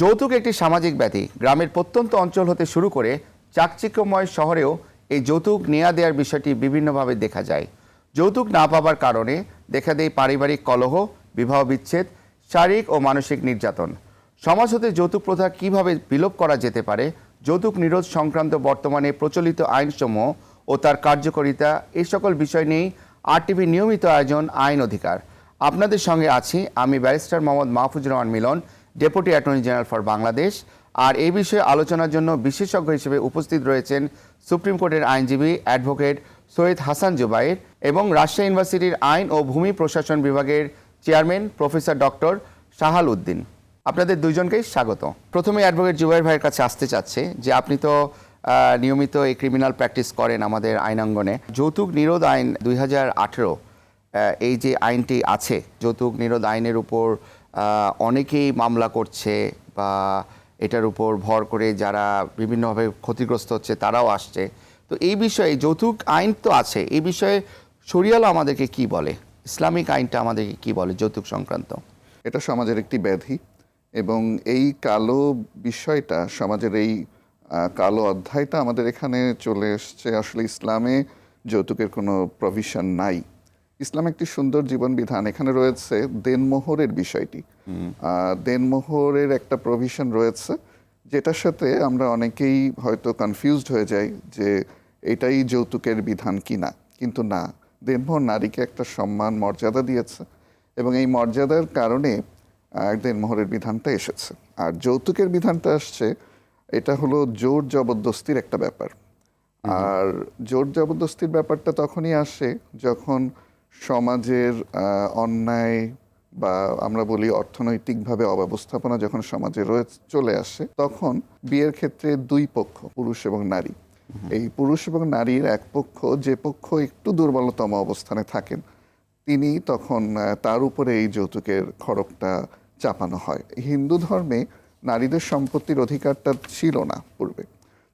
যৌতুক একটি সামাজিক ব্যাধি। গ্রামের প্রত্যন্ত অঞ্চল হতে শুরু করে চাকচিক্যময় শহরেও এই যৌতুক নেয়া দেওয়ার বিষয়টি বিভিন্নভাবে দেখা যায়। যৌতুক না পাবার কারণে দেখা দেয় পারিবারিক কলহ, বিবাহ বিচ্ছেদ, শারীরিক ও মানসিক নির্যাতন। সমাজ হতে যৌতুক প্রথা কীভাবে বিলোপ করা যেতে পারে, যৌতুক নিরোধ সংক্রান্ত বর্তমানে প্রচলিত আইনসমূহ ও তার কার্যকারিতা এই সকল বিষয় নিয়েই আরটিভি নিয়মিত আয়োজন আইন অধিকার। আপনাদের সঙ্গে আছি আমি barrister Mohammad Mahfuz Rahman Milan deputy attorney general for Bangladesh. আর এই বিষয়ে আলোচনার জন্য বিশেষজ্ঞ হিসেবে উপস্থিত রয়েছেন সুপ্রিম কোর্টের আইনজীবী অ্যাডভোকেট সৈয়দ হাসান জুবাইর এবং রাজশাহী ইউনিভার্সিটির আইন ও ভূমি প্রশাসন বিভাগের chairman professor doctor Shahal Uddin. আপনাদের দুজনকেই স্বাগত। প্রথমে অ্যাডভোকেট জুবাইর ভাইয়ের কাছে আসতে চাচ্ছে যে আপনি তো নিয়মিত এই ক্রিমিনাল প্র্যাকটিস করেন আমাদের আইনাঙ্গনে। যৌতুক নিরোধ আইন দুই হাজার আঠেরো এই যে আইনটি আছে, যৌতুক নিরোধ আইনের উপর অনেকেই মামলা করছে বা এটার উপর ভর করে যারা বিভিন্নভাবে ক্ষতিগ্রস্ত হচ্ছে তারাও আসছে। তো এই বিষয়ে যৌতুক আইন তো আছে, এই বিষয়ে শরিয়ালা আমাদেরকে কি বলে? ইসলামিক আইনটা আমাদেরকে কি বলে যৌতুক সংক্রান্ত? এটা সমাজের একটি ব্যাধি এবং এই কালো বিষয়টা, সমাজের এই কালো অধ্যায়টা আমাদের এখানে চলে এসছে। আসলে ইসলামে যৌতুকের কোনো প্রভিশন নাই। ইসলাম একটি সুন্দর জীবন বিধান এখানে রয়েছে দেনমোহরের বিষয়টি। দেনমোহরের একটা প্রভিশন রয়েছে যেটার সাথে আমরা অনেকেই হয়তো কনফিউজড হয়ে যাই যে এটাই যৌতুকের বিধান কিনা। কিন্তু না দেনমোহর নারীকে একটা সম্মান মর্যাদা দিয়েছে এবং এই মর্যাদার কারণে দেনমোহরের বিধানটা এসেছে। আর যৌতুকের বিধানটা আসছে এটা হলো জোর জবরদস্তির একটা ব্যাপার। আর জোর জবরদস্তির ব্যাপারটা তখনই আসে যখন সমাজের অন্যায় বা আমরা বলি অর্থনৈতিকভাবে অব্যবস্থাপনা যখন সমাজে রয়ে চলে আসে তখন বিয়ের ক্ষেত্রে দুই পক্ষ পুরুষ এবং নারী। এই পুরুষ এবং নারীর এক পক্ষ যে পক্ষ একটু দুর্বলতম অবস্থানে থাকেন তিনি তখন তার উপরে এই যৌতুকের খড়কটা চাপানো হয়। হিন্দু ধর্মে নারীদের সম্পত্তির অধিকারটা ছিল না পূর্বে।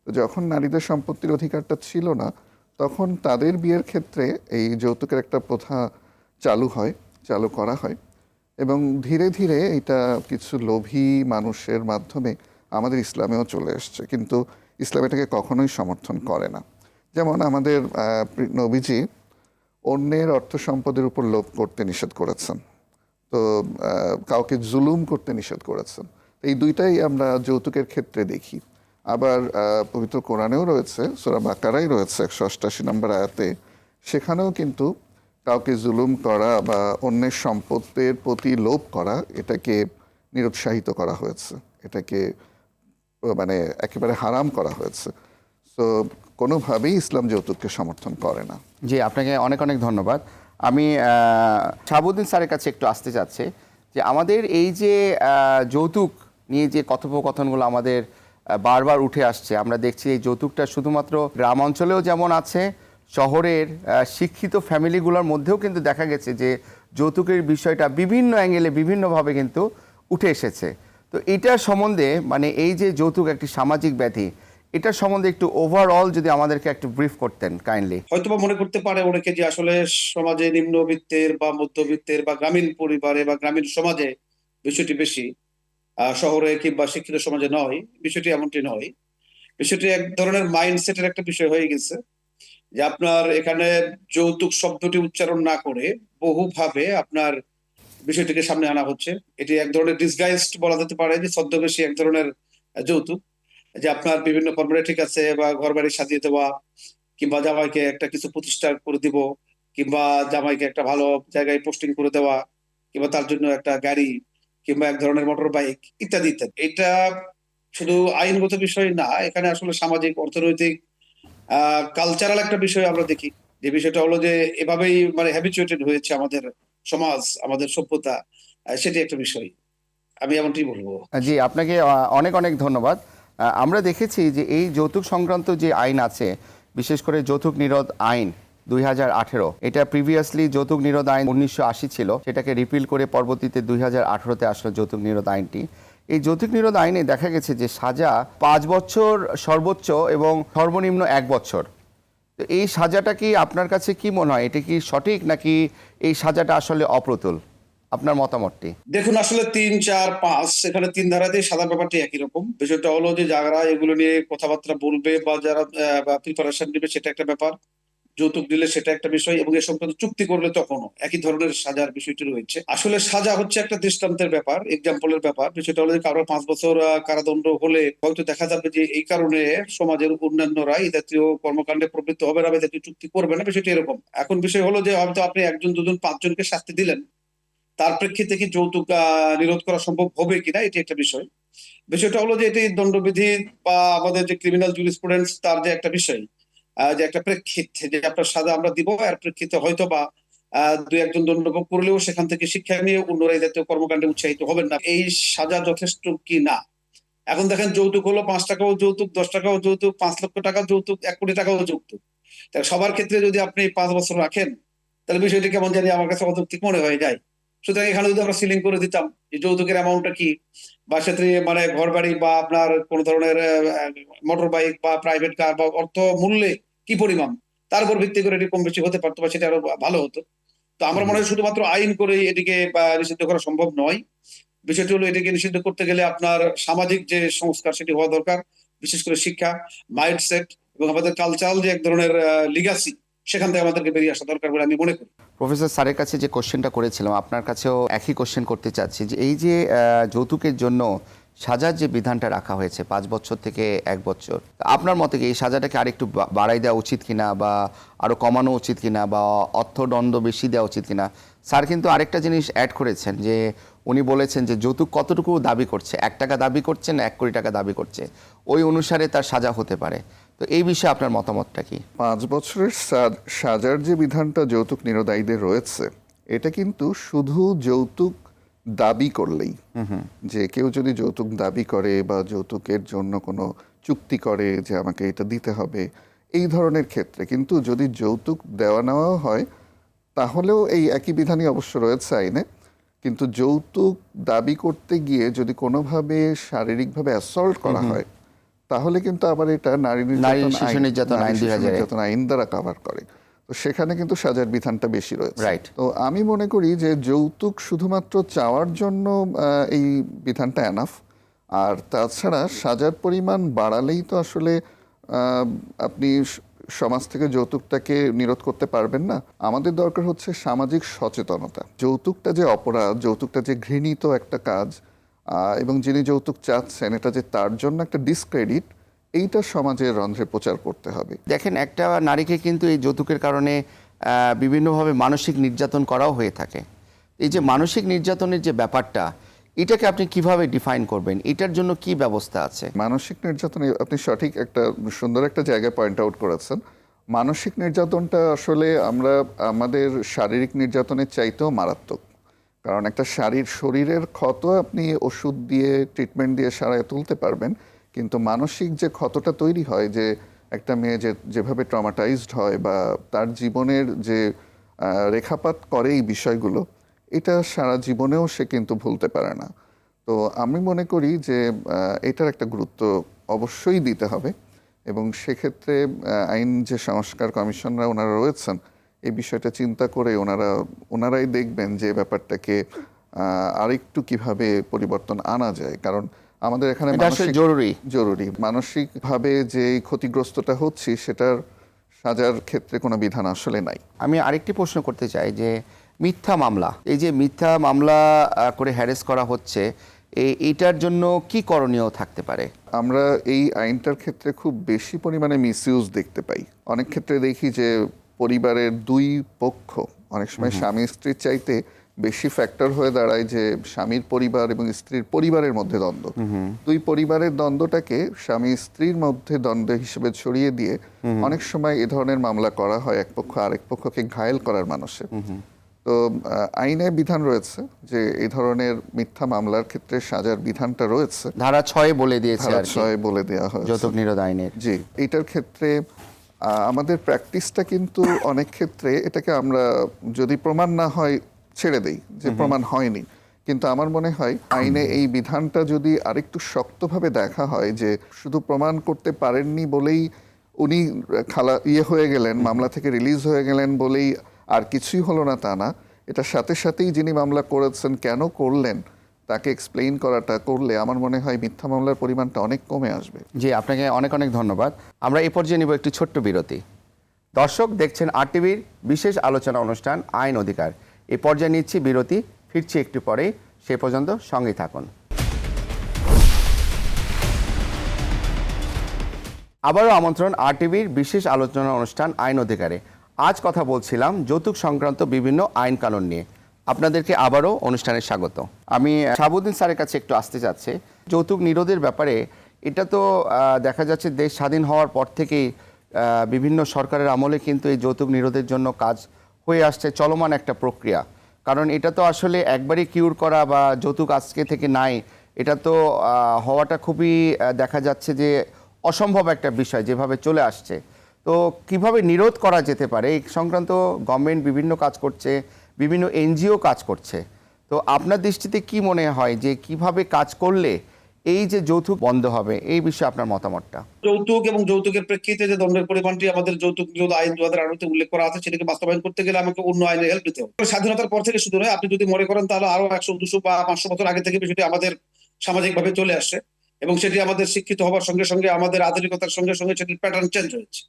যখন নারীদের সম্পত্তির অধিকারটা ছিল না তখন তাদের বিয়ের ক্ষেত্রে এই যৌতুকের একটা প্রথা চালু হয়, চালু করা হয় এবং ধীরে ধীরে এটা কিছু লোভী মানুষের মাধ্যমে আমাদের ইসলামেও চলে এসছে। কিন্তু ইসলাম এটাকে কখনোই সমর্থন করে না। যেমন আমাদের নবীজি অন্যের অর্থ সম্পদের উপর লোভ করতে নিষেধ করেছেন। তো কাউকে জুলুম করতে নিষেধ করেছেন। এই দুইটাই আমরা যৌতুকের ক্ষেত্রে দেখি। আবার পবিত্র কোরআনেও রয়েছে, সোরা বাকারাই রয়েছে একশো অষ্টাশি নম্বর আয়াতে। সেখানেও কিন্তু কাউকে জুলুম করা বা অন্যের সম্পদের প্রতি লোভ করা, এটাকে নিরুৎসাহিত করা হয়েছে। এটাকে মানে একেবারে হারাম করা হয়েছে। তো কোনোভাবেই ইসলাম যৌতুককে সমর্থন করে না। জি, আপনাকে অনেক অনেক ধন্যবাদ। আমি শাহাবুদ্দিন স্যারের কাছে একটু আসতে চাচ্ছি যে আমাদের এই যে যৌতুক নিয়ে যে কথোপকথনগুলো আমাদের বারবার উঠে আসছে। আমরা দেখছি এই যৌতুকটা শুধুমাত্র গ্রাম অঞ্চলেও যেমন আছে, শহরের শিক্ষিত ফ্যামিলিগুলোর মধ্যেও কিন্তু দেখা গেছে যে যৌতুকের বিষয়টা বিভিন্ন অ্যাঙ্গেলে বিভিন্নভাবে কিন্তু উঠে এসেছে। তো এটার সম্বন্ধে মানে এই যে যৌতুক একটি সামাজিক ব্যাধি এটার সম্বন্ধে একটু ওভারঅল যদি আমাদেরকে একটু ব্রিফ করতেন কাইন্ডলি হয়তো বা মনে করতে পারে অনেকে যে আসলে সমাজে নিম্নবিত্তের বা মধ্যবিত্তের বা গ্রামীণ পরিবারে বা গ্রামীণ সমাজে বিষয়টি বেশি। শহরে কিংবা শিক্ষিত সমাজে নয়। বিষয়টি এমনটি নয়। বিষয়টি এক ধরনের মাইন্ডসেটের একটা বিষয় হয়ে গেছে যে আপনার এখানে যৌতুক শব্দটি উচ্চারণ না করে বহুভাবে আপনার বিষয়টিকে সামনে আনা হচ্ছে। এটি এক ধরনের ডিসগাইজড বলা যেতে পারে যে ছদ্মবেশী এক ধরনের যৌতুক। যে আপনার বিভিন্ন কর্মরে ঠিক আছে বা ঘর বাড়ি সাজিয়ে দেওয়া কিংবা জামাইকে একটা কিছু প্রতিষ্ঠা করে দিব কিংবা জামাইকে একটা ভালো জায়গায় পোস্টিং করে দেওয়া কিংবা তার জন্য একটা গাড়ি কিংবা এক ধরনের মোটর বাইক ইত্যাদি ইত্যাদি। এটা শুধু আইনগত বিষয় না, এখানে আসলে সামাজিক, অর্থনৈতিক কালচারাল একটা বিষয় আমরা দেখি। যে বিষয়টা হলো যে এভাবেই মানে হ্যাবিচুয়েটেড হয়েছে আমাদের সমাজ, আমাদের সভ্যতা সেটি একটা বিষয়। আমি এমনটি বলব। জি, আপনাকে অনেক অনেক ধন্যবাদ। আমরা দেখেছি যে এই যৌতুক সংক্রান্ত যে আইন আছে, বিশেষ করে যৌতুক নিরোধ আইন দুই হাজার আঠেরো। এটা প্রিভিয়াসলি যৌতুক নিরোধ আইন উনিশশো আশি ছিল। সেটাকে রিপিল করে পরবর্তীতে দুই হাজার আঠেরোতে আসলো যৌতুক নিরোধ আইনটি। এই যৌতুক নিরোধ আইনে দেখা গেছে যে সাজা পাঁচ বছর সর্বোচ্চ এবং সর্বনিম্ন এক বছর। তো এই সাজাটা কি আপনার কাছে কি মনে হয়? এটা কি সঠিক নাকি এই সাজাটা আসলে অপ্রতুল? আপনার মতামতটি? দেখুন, আসলে তিন, চার, পাঁচ এখানে তিন ধারাতেই সাদা ব্যাপারটি একই রকম। বিষয়টা হলো যে যারা এগুলো নিয়ে কথাবার্তা বলবে বা যারা প্রিপারেশন নেবে, সেটা একটা ব্যাপার। যৌতুক দিলে সেটা একটা বিষয় এবং এ সংক্রান্ত চুক্তি করলে তখনও একই ধরনের সাজার বিষয়টি রয়েছে। আসলে সাজা হচ্ছে একটা দৃষ্টান্তের ব্যাপার এক্সাম্পলের ব্যাপার। বিষয়টা হলো কারও পাঁচ বছর কারাদণ্ড হলে হয়তো দেখা যাবে যে এই কারণে সমাজের অন্যান্যরা এই জাতীয় কর্মকাণ্ডে প্রবৃত্ত হবে না জাতীয় চুক্তি করবে না, বিষয়টি এরকম। এখন বিষয় হলো যে হয়তো আপনি একজন, দুজন, পাঁচজনকে শাস্তি দিলেন। তার প্রেক্ষিতে কি যৌতুক নিরোধ করা সম্ভব হবে কিনা এটি একটা বিষয়। বিষয়টা হলো যে এটি দণ্ডবিধি বা আমাদের যে ক্রিমিনাল জুরিসপ্রুডেন্স তার যে একটা বিষয়। যে একটা প্রেক্ষিত যে আপনার সাজা আমরা দিব, এর প্রেক্ষিতে হয়তো বা দুই একজন দণ্ডভোগ করলেও সেখান থেকে শিক্ষা নিয়ে অন্যরা জাতীয় কর্মকাণ্ডে উৎসাহিত হবেন না। এই সাজা যথেষ্ট কি না? এখন দেখেন যৌতুক হলো পাঁচ টাকাও যৌতুক, দশ টাকাও যৌতুক, পাঁচ লক্ষ টাকা যৌতুক, এক কোটি টাকাও যৌতুক। সবার ক্ষেত্রে যদি আপনি পাঁচ বছর রাখেন, তাহলে বিষয়টি কেমন জানি আমার কাছে অযৌক্তিক মনে হয়ে যায়। সুতরাং এখানে যদি আমরা সিলিং করে দিতাম যে যৌতুকের অ্যামাউন্টটা কি, বা সেক্ষেত্রে মানে ঘর বাড়ি বা আপনার কোন ধরনের মোটর বাইক বা প্রাইভেট কার বা অর্থ মূল্যে কি পরিমাণ, তার উপর ভিত্তি করে এটি কম বেশি হতে পারতো বা সেটা আরও ভালো হতো। তো আমার মনে হয় শুধুমাত্র আইন করে এটিকে নিষিদ্ধ করা সম্ভব নয়। বিষয়টি হলো এটিকে নিষিদ্ধ করতে গেলে আপনার সামাজিক যে সংস্কার সেটি হওয়া দরকার, বিশেষ করে শিক্ষা মাইন্ডসেট এবং আমাদের কালচারাল যে এক ধরনের লিগাসি সেখান থেকে আমাদেরকে বেরিয়ে আসা দরকার বলে আমি মনে করি। প্রফেসর স্যারের কাছে যে কোশ্চেনটা করেছিলাম, আপনার কাছেও একই কোশ্চেন করতে চাচ্ছি যে এই যে যৌতুকের জন্য সাজার যে বিধানটা রাখা হয়েছে পাঁচ বছর থেকে এক বছর, আপনার মতে কি এই সাজাটাকে আরেকটু বাড়াই দেওয়া উচিত কিনা বা আরও কমানো উচিত কিনা বা অর্থদণ্ড বেশি দেওয়া উচিত কিনা? স্যার কিন্তু আরেকটা জিনিস অ্যাড করেছেন যে উনি বলেছেন যে যৌতুক কতটুকু দাবি করছে? এক টাকা দাবি করছে না এক কোটি টাকা দাবি করছে। ওই অনুসারে তার সাজা হতে পারে। তো এই বিষয়ে আপনার মতামতটা কি? পাঁচ বছরের সাজার যে বিধানটা যৌতুক নিরোধায়ীদের রয়েছে এটা কিন্তু শুধু যৌতুক দাবি করলেই। যে কেউ যদি যৌতুক দাবি করে বা যৌতুকের জন্য কোনো চুক্তি করে যে আমাকে এটা দিতে হবে এই ধরনের ক্ষেত্রে কিন্তু যদি যৌতুক দেওয়া নেওয়াও হয় তাহলেও এই একই বিধানই অবশ্য রয়েছে আইনে। কিন্তু যৌতুক দাবি করতে গিয়ে যদি কোনোভাবে শারীরিকভাবে অ্যাসল্ট করা হয় তাহলে কিন্তু আবার এটা নারী নারী নির্যাতন আইন- নির্যাতন আইন শিশু 2000 নির্যাতন আইন দ্বারা কভার করে। তো সেখানে কিন্তু সাজার বিধানটা বেশি রয়েছে। Right. তো আমি মনে করি যে যৌতুক শুধুমাত্র চাওয়ার জন্য এই বিধানটা এনাফ আর তাছাড়া সাজার পরিমাণ বাড়ালেই তো আসলে আহ, আপনি সমাজ থেকে যৌতুকটাকে নিরোধ করতে পারবেন না। আমাদের দরকার হচ্ছে সামাজিক সচেতনতা। যৌতুকটা যে অপরাধ যৌতুকটা যে ঘৃণিত একটা কাজ এবং যিনি যৌতুক চাচ্ছেন এটা যে তার জন্য একটা ডিসক্রেডিট এইটা সমাজের রন্ধ্রে প্রচার করতে হবে। দেখেন একটা নারীকে কিন্তু এই যৌতুকের কারণে বিভিন্নভাবে মানসিক নির্যাতন করাও হয়ে থাকে। এই যে মানসিক নির্যাতনের যে ব্যাপারটা এটাকে আপনি কীভাবে ডিফাইন করবেন? এটার জন্য কি ব্যবস্থা আছে? মানসিক নির্যাতন আপনি সঠিক একটা সুন্দর একটা জায়গায় পয়েন্ট আউট করেছেন। মানসিক নির্যাতনটা আসলে আমরা আমাদের শারীরিক নির্যাতনের চাইতেও মারাত্মক। কারণ একটা শারীর শরীরের ক্ষত আপনি ওষুধ দিয়ে ট্রিটমেন্ট দিয়ে সারায় তুলতে পারবেন। কিন্তু মানসিক যে ক্ষতটা তৈরি হয়, যে একটা মেয়ে যে, যেভাবে ট্রমাটাইজড হয় বা তার জীবনের যে রেখাপাত করে এই বিষয়গুলো, এটা সারা জীবনেও সে কিন্তু ভুলতে পারে না। তো আমি মনে করি যে এটার একটা গুরুত্ব অবশ্যই দিতে হবে এবং সেক্ষেত্রে আইন যে সংস্কার কমিশনরা ওনারা রয়েছেন এই বিষয়টা চিন্তা করে ওনারা ওনারাই দেখবেন যে ব্যাপারটাকে আরেকটু কীভাবে পরিবর্তন আনা যায়। কারণ আমাদের এখানে জরুরি। জরুরি। মানসিকভাবে যে ক্ষতিগ্রস্তটা হচ্ছে সেটার সাজার ক্ষেত্রে কোনো বিধান আসলে নাই। আমি আরেকটি প্রশ্ন করতে চাই যে মিথ্যা মামলা এই যে মিথ্যা মামলা করে হ্যারেস করা হচ্ছে এই এইটার জন্য কি করণীয় থাকতে পারে? আমরা এই আইনটার ক্ষেত্রে খুব বেশি পরিমাণে মিসইউজ দেখতে পাই। অনেক ক্ষেত্রে দেখি যে পরিবারের দুই পক্ষ অনেক সময় স্বামী স্ত্রীর চাইতে বেশি ফ্যাক্টর হয়ে দাঁড়ায় যে স্বামীর পরিবার এবং স্ত্রীর পরিবারের মধ্যে দ্বন্দ্ব। দুই পরিবারের দ্বন্দ্বটাকে স্বামী স্ত্রীর মধ্যে দ্বন্দ্ব হিসেবে ছড়িয়ে দিয়ে অনেক সময় এ ধরনের মামলা করা হয় এক পক্ষ আরেক পক্ষকে ঘায়েল করার মানুষের। তো আইনে বিধান রয়েছে যে এই ধরনের মিথ্যা মামলার ক্ষেত্রে সাজার বিধানটা রয়েছে। ধারা ছয় বলে দিয়েছে ধারা ছয় বলে দেওয়া হয় যৌতুক নিরোধ আইনের। জি এটার ক্ষেত্রে আমাদের প্র্যাকটিসটা কিন্তু অনেক ক্ষেত্রে এটাকে আমরা যদি প্রমাণ না হয় ছেড়ে দেই যে প্রমাণ হয়নি। কিন্তু আমার মনে হয় আইনে এই বিধানটা যদি আরেকটু শক্তভাবে দেখা হয় যে শুধু প্রমাণ করতে পারেননি বলেই উনি খালা ইয়ে হয়ে গেলেন মামলা থেকে রিলিজ হয়ে গেলেন বলেই আর কিছুই হলো না তা না। এটার সাথে সাথেই যিনি মামলা করেছেন কেন করলেন তাকে এক্সপ্লেইন করাটা করলে আমার মনে হয় মিথ্যা মামলার পরিমাণটা অনেক কমে আসবে। জি, আপনাকে অনেক অনেক ধন্যবাদ। আমরা এ পর্যায়ে নিব একটি ছোট্ট বিরতি। দর্শক, দেখছেন আর টিভির বিশেষ আলোচনা অনুষ্ঠান, আইন অধিকার। এ পর্যায়ে নিচ্ছি বিরতি, ফিরছি একটু পরেই। সে পর্যন্ত সঙ্গে থাকুন। আবারও আমন্ত্রণ আর টিভির বিশেষ আলোচনা অনুষ্ঠান, আইন অধিকারে। আজ কথা বলছিলাম যৌতুক সংক্রান্ত বিভিন্ন আইন কানুন নিয়ে। আপনাদেরকে আবারও অনুষ্ঠানে স্বাগত। আমি শাহাবুদ্দিন স্যারের কাছে একটু আসতে চাচ্ছি। যৌতুক নিরোধের ব্যাপারে এটা তো দেখা যাচ্ছে দেশ স্বাধীন হওয়ার পর থেকেই বিভিন্ন সরকারের আমলে কিন্তু এই যৌতুক নিরোধের জন্য কাজ হয়ে আসছে, চলমান একটা প্রক্রিয়া। কারণ এটা তো আসলে একবারই কিউর করা বা যৌতুক আজকে থেকে নাই, এটা তো হওয়াটা খুবই দেখা যাচ্ছে যে অসম্ভব একটা বিষয় যেভাবে চলে আসছে। তো কীভাবে নিরোধ করা যেতে পারে? এই সংক্রান্ত গভর্নমেন্ট বিভিন্ন কাজ করছে বিভিন্ন এনজিও কাজ করছে। তো আপনার দৃষ্টিতে কি মনে হয় যে কীভাবে কাজ করলে এই যে যৌতুক বন্ধ হবে, এই বিষয়ে আপনার মতামতটা? যৌতুক এবং যৌতুকের প্রেক্ষিতে যে দণ্ডের পরিমাণটি আমাদের যৌতুক নিরোধ আইন দু হাজার আঠারোতে উল্লেখ করা আছে, সেটাকে বাস্তবায়ন করতে গেলে আমাকে অন্য আইনে হেল্প নিতে হবে। স্বাধীনতার পর থেকে শুধু নয়, আপনি যদি মনে করেন তাহলে আরও একশো, দুশো বা পাঁচশো বছর আগে থেকে বিষয়টি আমাদের সামাজিকভাবে চলে আসছে এবং সেটি আমাদের শিক্ষিত হওয়ার সঙ্গে সঙ্গে আমাদের আধুনিকতার সঙ্গে সঙ্গে সেটির প্যাটার্ন চেঞ্জ হয়েছে।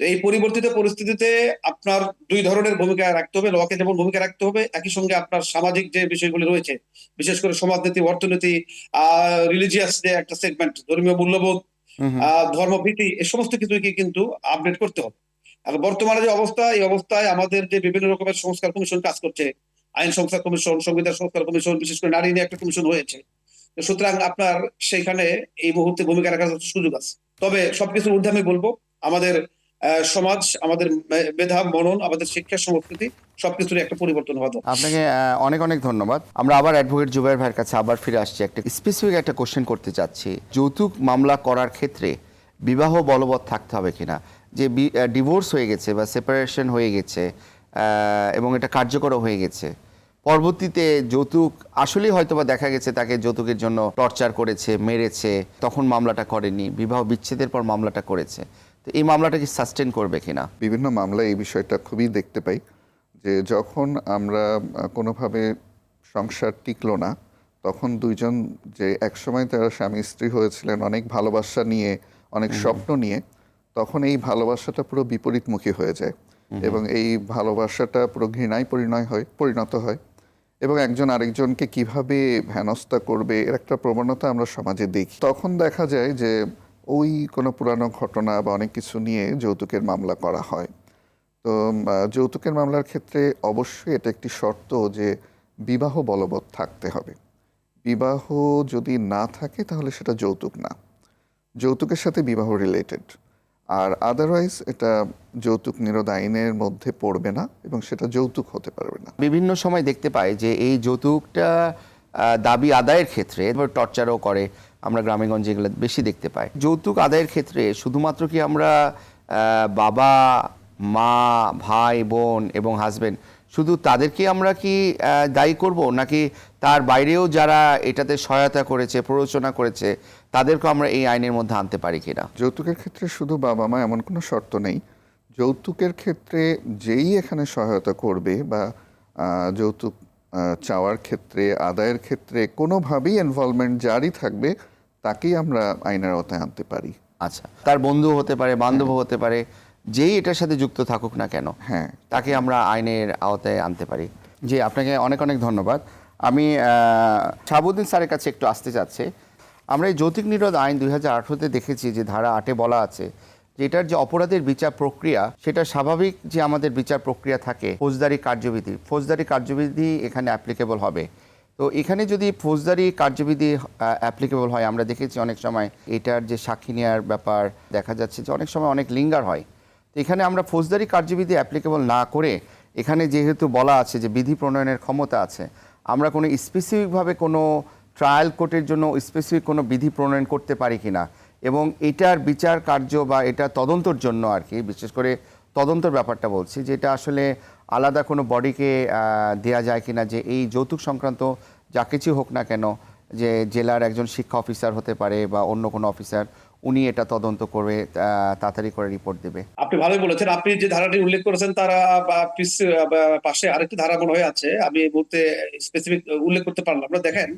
তো এই পরিবর্তিত পরিস্থিতিতে আপনার দুই ধরনের ভূমিকা রাখতে হবে লকে যেমন ভূমিকা রাখতে হবে একই সঙ্গে আপনার সামাজিক যে বিষয়গুলি রয়েছে বিশেষ করে সমাজনীতি অর্থনীতি আহ রিলিজিয়াস যে একটা সেগমেন্ট ধর্মীয় মূল্যবোধ আহ, ধর্মভীতি এই সমস্ত কিছুকে কিন্তু আপডেট করতে হবে। আর বর্তমানে যে অবস্থা এই অবস্থায় আমাদের যে বিভিন্ন রকমের সংস্কার কমিশন কাজ করছে আইন সংস্কার কমিশন সংবিধান সংস্কার কমিশন বিশেষ করে নারী নিয়ে একটা কমিশন হয়েছে তো সুতরাং আপনার সেইখানে এই মুহূর্তে ভূমিকা রাখার সুযোগ আছে। তবে সবকিছুর ঊর্ধ্বে আমি বলব আমাদের সমাজ, আমাদের মেধা, মনন, আমাদের শিক্ষা, সংস্কৃতি সবকিছুর একটা পরিবর্তন হওয়া আপনাকে অনেক অনেক ধন্যবাদ। আমরা আবার অ্যাডভোকেট জুবাইর ভাইয়ের কাছে আবার ফিরে আসছি। একটা স্পেসিফিক একটা কোশ্চেন করতে চাচ্ছি। যৌতুক মামলা করার ক্ষেত্রে বিবাহ বলবৎ থাকতে হবে কিনা? যে ডিভোর্স হয়ে গেছে বা সেপারেশন হয়ে গেছে এবং এটা কার্যকর হয়ে গেছে, পরবর্তীতে যৌতুক আসলেই হয়তোবা দেখা গেছে তাকে যৌতুকের জন্য টর্চার করেছে, মেরেছে, তখন মামলাটা করেনি, বিবাহ বিচ্ছেদের পর মামলাটা করেছে। তো এই মামলাটা কি সাস্টেন করবে কিনা? বিভিন্ন মামলায় এই বিষয়টা খুবই দেখতে পাই যে যখন আমরা কোনোভাবে সংসার টিকলো না তখন দুইজন যে একসময় তারা স্বামী স্ত্রী হয়েছিলেন অনেক ভালোবাসা নিয়ে অনেক স্বপ্ন নিয়ে তখন এই ভালোবাসাটা পুরো বিপরীতমুখী হয়ে যায় এবং এই ভালোবাসাটা পুরো ঘৃণায় পরিণয় হয় পরিণত হয় এবং একজন আরেকজনকে কীভাবে হেনস্থা করবে এর একটা প্রবণতা আমরা সমাজে দেখি। তখন দেখা যায় যে ওই কোনো পুরানো ঘটনা বা অনেক কিছু নিয়ে যৌতুকের মামলা করা হয়। তো যৌতুকের মামলার ক্ষেত্রে অবশ্যই এটা একটি শর্ত যে বিবাহ বলবৎ থাকতে হবে। বিবাহ যদি না থাকে তাহলে সেটা যৌতুক না। যৌতুকের সাথে বিবাহ রিলেটেড আর আদারওয়াইজ এটা যৌতুক নিরোধ আইনের মধ্যে পড়বে না এবং সেটা যৌতুক হতে পারবে না। বিভিন্ন সময় দেখতে পাই যে এই যৌতুকটা দাবি আদায়ের ক্ষেত্রে টর্চারও করে। আমরা গ্রামেগঞ্জে এগুলো বেশি দেখতে পাই। যৌতুক আদায়ের ক্ষেত্রে শুধুমাত্র কি আমরা বাবা, মা, ভাই, বোন এবং হাজবেন্ড শুধু তাদেরকে আমরা কি দায়ী করব? নাকি তার বাইরেও যারা এটাতে সহায়তা করেছে, প্ররোচনা করেছে, তাদেরকেও আমরা এই আইনের মধ্যে আনতে পারি কিনা? যৌতুকের ক্ষেত্রে শুধু বাবা, মা এমন কোনো শর্ত নেই। যৌতুকের ক্ষেত্রে যেই এখানে সহায়তা করবে বা যৌতুক চাওয়ার ক্ষেত্রে, আদায়ের ক্ষেত্রে কোনোভাবেই ইনভলভমেন্ট জারি থাকবে তাকেই আমরা আইনের আওতায় আনতে পারি। আচ্ছা তার বন্ধু হতে পারে বান্ধব হতে পারে যেই এটার সাথে যুক্ত থাকুক না কেন হ্যাঁ। তাকে আমরা আইনের আওতায় আনতে পারি। জি আপনাকে অনেক অনেক ধন্যবাদ। আমি শাহাবুদ্দিন স্যারের কাছে একটু আসতে চাচ্ছি। আমরা এই যৌতুক নিরোধ আইন দুই হাজার আঠারোতে দেখেছি যে ধারা আটে বলা আছে যে এটার যে অপরাধের বিচার প্রক্রিয়া সেটা স্বাভাবিক যে আমাদের বিচার প্রক্রিয়া থাকে ফৌজদারি কার্যবিধি ফৌজদারি কার্যবিধি এখানে অ্যাপ্লিকেবল হবে। তো এখানে যদি ফৌজদারি কার্যবিধি অ্যাপ্লিকেবল হয়, আমরা দেখেছি অনেক সময় এটার যে সাক্ষী নেওয়ার ব্যাপার, দেখা যাচ্ছে যে অনেক সময় অনেক লিঙ্গার হয়। তো এখানে আমরা ফৌজদারি কার্যবিধি অ্যাপ্লিকেবল না করে, এখানে যেহেতু বলা আছে যে বিধি প্রণয়নের ক্ষমতা আছে, আমরা কোনো স্পেসিফিকভাবে কোনো ট্রায়াল কোর্টের জন্য স্পেসিফিক কোনো বিধি প্রণয়ন করতে পারি কিনা এবং এটার বিচার কার্য বা এটা তদন্তর জন্য আর কি, বিশেষ করে তদন্তর ব্যাপারটা বলছি যে এটা আসলে আলাদা কোনো বডিকে দেয়া যায় কিনা যে এই যৌতুক সংক্রান্ত যা কিছু হোক না কেন, যে জেলার একজন শিক্ষা অফিসার হতে পারে বা অন্য কোনো অফিসার, উনি এটা তদন্ত করবে তাড়াতাড়ি করে রিপোর্ট দেবে। আপনি ভালোই বলেছেন। আপনি যে ধারাটি উল্লেখ করেছেন, তার পাশে আরেকটি ধারা মনে হয়ে আছে। আমি এই মুহূর্তে স্পেসিফিক উল্লেখ করতে পারলাম না। দেখেন,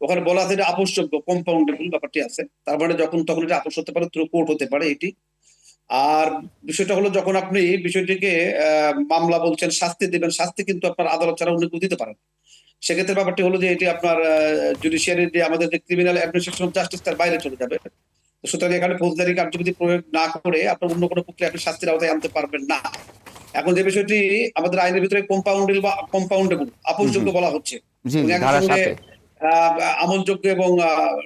ওখানে বলা আছে যে আপোষযোগ্য কম্পাউন্ডেবল ব্যাপারটি আছে। তার মানে যখন, তখন এটা আপোষ হতে পারে থ্রু কোর্ট হতে পারে এটি। আর বিষয়টা হলো যখন আপনি বিষয়টিকে মামলা বলছেন শাস্তি দিবেন শাস্তি কিন্তু আপনার আদালত ছাড়া কেউ দিতে পারেন সেক্ষেত্রে ব্যাপারটি হলো যে এটি আপনার জুডিশিয়ারির যে আমাদের যে ক্রিমিনাল অ্যাডমিনিস্ট্রেশন জাস্টিস তার বাইরে চলে যাবে। তো সুতরাং এখানে ফৌজদারি কার্যবিধি প্রয়োগ না করে আপনার অন্য কোনো প্রক্রিয়া আপনি শাস্তির আওতায় আনতে পারবেন না। এখন যে বিষয়টি আমাদের আইনের ভিতরে কম্পাউন্ডেবল বা কম্পাউন্ডেবল আপোষযোগ্য বলা হচ্ছে। আমলযোগ্য এবং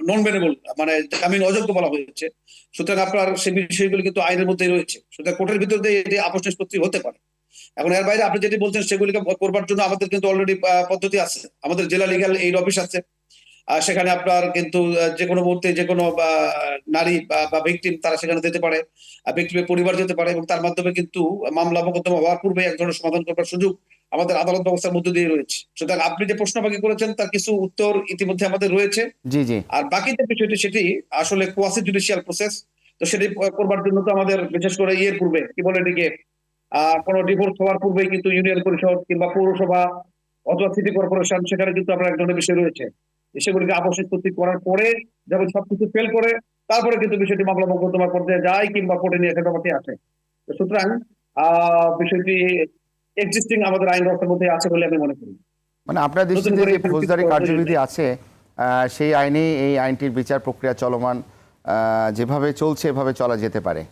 নন বেনেবল মানে জামিন অযোগ্য বলা হয়েছে। সুতরাং আপনার সেই বিষয়গুলি কিন্তু আইনের মধ্যেই রয়েছে। সুতরাং কোর্টের ভিতর দিয়ে এটি আপোষ নিষ্পত্তি হতে পারে। এখন এর বাইরে আপনি যেটি বলছেন, সেগুলিকে করবার জন্য আমাদের কিন্তু অলরেডি পদ্ধতি আছে। আমাদের জেলা লিগ্যাল এইড অফিস আছে। সেখানে আপনার কিন্তু যে কোনো মুহূর্তে যে কোনো নারী বা- বা ভিকটিম তারা সেখানে যেতে পারে ভিকটিমের পরিবার যেতে পারে এবং তার মাধ্যমে কিন্তু মামলা মোকদ্দমা হওয়ার পূর্বে এক ধরনের সমাধান করবার সুযোগ আমাদের আদালত ব্যবস্থার মধ্যে দিয়ে রয়েছে। সুতরাং আপনি যে প্রশ্ন বাকি করেছেন তার কিছু উত্তর ইতিমধ্যে আমাদের রয়েছে। জি জি। আর বাকি যে বিষয়টি সেটি আসলে কোয়াসি জুডিশিয়াল প্রসেস তো সেটি করবার জন্য তো আমাদের বিশেষ করে ইয়ের পূর্বে কি বলে এটিকে কোনো ডিভোর্স হওয়ার পূর্বেই কিন্তু ইউনিয়ন পরিষদ কিংবা পৌরসভা অথবা সিটি কর্পোরেশন সেখানে কিন্তু আপনার এক ধরনের বিষয় রয়েছে। সেগুলিকে আপোষ নিষ্পত্তি করার পরে যখন সবকিছু ফেল করে তারপরে কিন্তু বিষয়টি মামলা মোকদ্দমার পর্যায়ে যায় কিংবা কোর্টে নিয়ে ব্যাপারটি আসে। সুতরাং আহ বিষয়টি এক্সিস্টিং আমাদের আইন মধ্যে আছে বলে আমি মনে করি। মানে আপনার দৃষ্টিতে যে ফৌজদারি কার্যবিধি আছে সেই আইনে এই আইনটির বিচার প্রক্রিয়া চলমান যেভাবে চলছে এভাবে চলা যেতে পারে।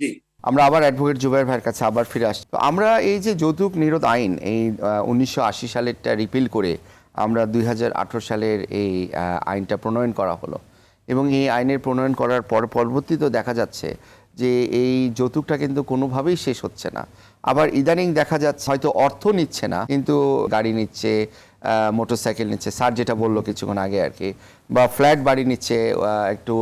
জি। আমরা আবার অ্যাডভোকেট জুবাইর ভাইয়ের কাছে আবার ফিরে আসছি। তো আমরা এই যে যৌতুক নিরোধ আইন এই উনিশশো আশি সালেরটা রিপিল করে আমরা দুই হাজার আঠারো সালের এই আইনটা প্রণয়ন করা হলো। এবং এই আইনের প্রণয়ন করার পর পরবর্তীতেও দেখা যাচ্ছে যে এই যৌতুকটা কিন্তু কোনোভাবেই শেষ হচ্ছে না। আবার ইদানিং দেখা যাচ্ছে, হয়তো অর্থ নিচ্ছে না, কিন্তু গাড়ি নিচ্ছে মোটরসাইকেল নিচ্ছে, স্যার যেটা বলল কিছুক্ষণ আগে আর কি, বা ফ্ল্যাট বাড়ি নিচ্ছে একটু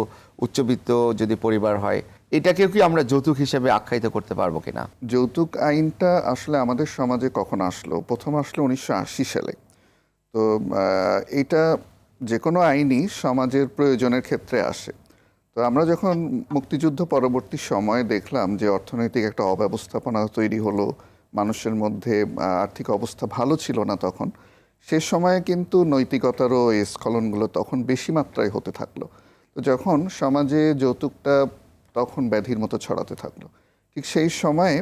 উচ্চবিত্ত যদি পরিবার হয়, এটাকেও কি আমরা যৌতুক হিসেবে আখ্যায়িত করতে পারব কিনা? যৌতুক আইনটা আসলে আমাদের সমাজে কখন আসলো? প্রথম আসলো উনিশশো আশি সালে। তো এটা যে কোনো আইনই সমাজের প্রয়োজনের ক্ষেত্রে আসে। তো আমরা যখন মুক্তিযুদ্ধ পরবর্তী সময়ে দেখলাম যে অর্থনৈতিক একটা অব্যবস্থাপনা তৈরি হলো, মানুষের মধ্যে আর্থিক অবস্থা ভালো ছিল না তখন, সে সময়ে কিন্তু নৈতিকতারও এই স্খলনগুলো তখন বেশি মাত্রায় হতে থাকল। তো যখন সমাজে যৌতুকটা তখন ব্যাধির মতো ছড়াতে থাকল। ঠিক সেই সময়ে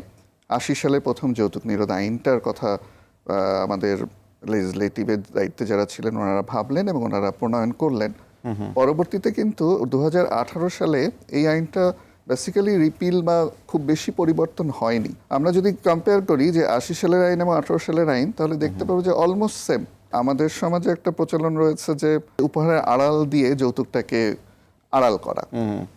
আশি সালে প্রথম যৌতুক নিরোধ আইনটার কথা আমাদের লেজিসলেটিভের দায়িত্বে যারা ছিলেন, ওনারা ভাবলেন এবং ওনারা প্রণয়ন করলেন। পরবর্তীতে কিন্তু দু সালে এই আইনটা বেসিক্যালি রিপিল বা খুব বেশি পরিবর্তন হয়নি। আমরা যদি কম্পেয়ার করি যে আশি সালের আইন এবং আঠারো সালের আইন তাহলে দেখতে পাবো যে অলমোস্ট সেম আমাদের সমাজে একটা প্রচলন রয়েছে যে উপহারের আড়াল দিয়ে যৌতুকটাকে আড়াল করা।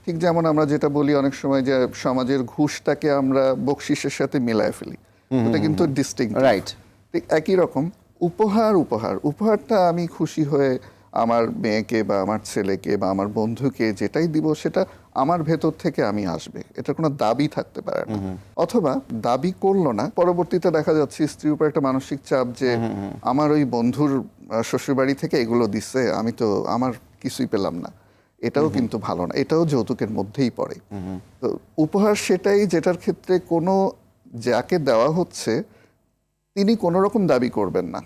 ঠিক যেমন আমরা যেটা বলি অনেক সময় যে সমাজের ঘুষটাকে আমরা বকশিসের সাথে মিলায় ফেলি। এটা কিন্তু ডিস্টিং রাইট ঠিক একই রকম উপহার উপহার। উপহারটা আমি খুশি হয়ে আমার মেয়েকে বা আমার ছেলেকে বা আমার বন্ধুকে যেটাই দিব সেটা আমার ভেতর থেকে আমি আসবে। এটা কোনো দাবি থাকতে পারে না। অথবা দাবি করল না পরবর্তীতে দেখা যাচ্ছে স্ত্রীর উপর একটা মানসিক চাপ যে আমার ওই বন্ধুর শ্বশুরবাড়ি থেকে এগুলো দিচ্ছে আমি তো আমার কিছুই পেলাম না। এটাও কিন্তু ভালো না। এটাও যৌতুকের মধ্যেই পড়ে। তো উপহার সেটাই যেটার ক্ষেত্রে কোনো যাকে দেওয়া হচ্ছে তিনি কোনো রকম দাবি করবেন না।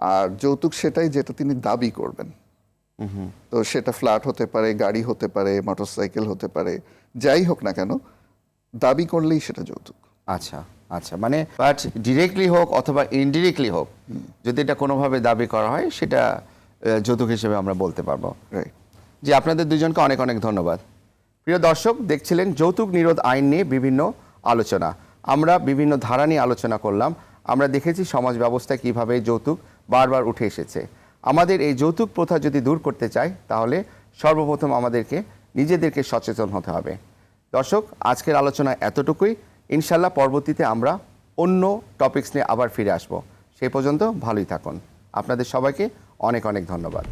আর যৌতুক সেটাই যেটা তিনি দাবি করবেন। তো সেটা ফ্ল্যাট হতে পারে গাড়ি হতে পারে মোটরসাইকেল হতে পারে যাই হোক না কেন দাবি করলেই সেটা যৌতুক। আচ্ছা আচ্ছা মানে বাট ডিরেক্টলি হোক অথবা ইনডিরেক্টলি হোক যদি এটা কোনোভাবে দাবি করা হয় সেটা যৌতুক হিসেবে আমরা বলতে পারব। রাইট জি আপনাদের দুজনকে অনেক অনেক ধন্যবাদ। প্রিয় দর্শক দেখছিলেন যৌতুক নিরোধ আইন নিয়ে বিভিন্ন আলোচনা। আমরা বিভিন্ন ধারা নিয়ে আলোচনা করলাম। আমরা দেখেছি সমাজ ব্যবস্থায় কীভাবে যৌতুক বারবার উঠে এসেছে। আমাদের এই যৌতুক প্রথা যদি দূর করতে চাই তাহলে সর্বপ্রথম আমাদেরকে নিজেদেরকে সচেতন হতে হবে। দর্শক, আজকের আলোচনা এতটুকুই। ইনশাল্লাহ পরবর্তীতে আমরা অন্য টপিকস নিয়ে আবার ফিরে আসব। সেই পর্যন্ত ভালোই থাকুন। আপনাদের সবাইকে অনেক অনেক ধন্যবাদ।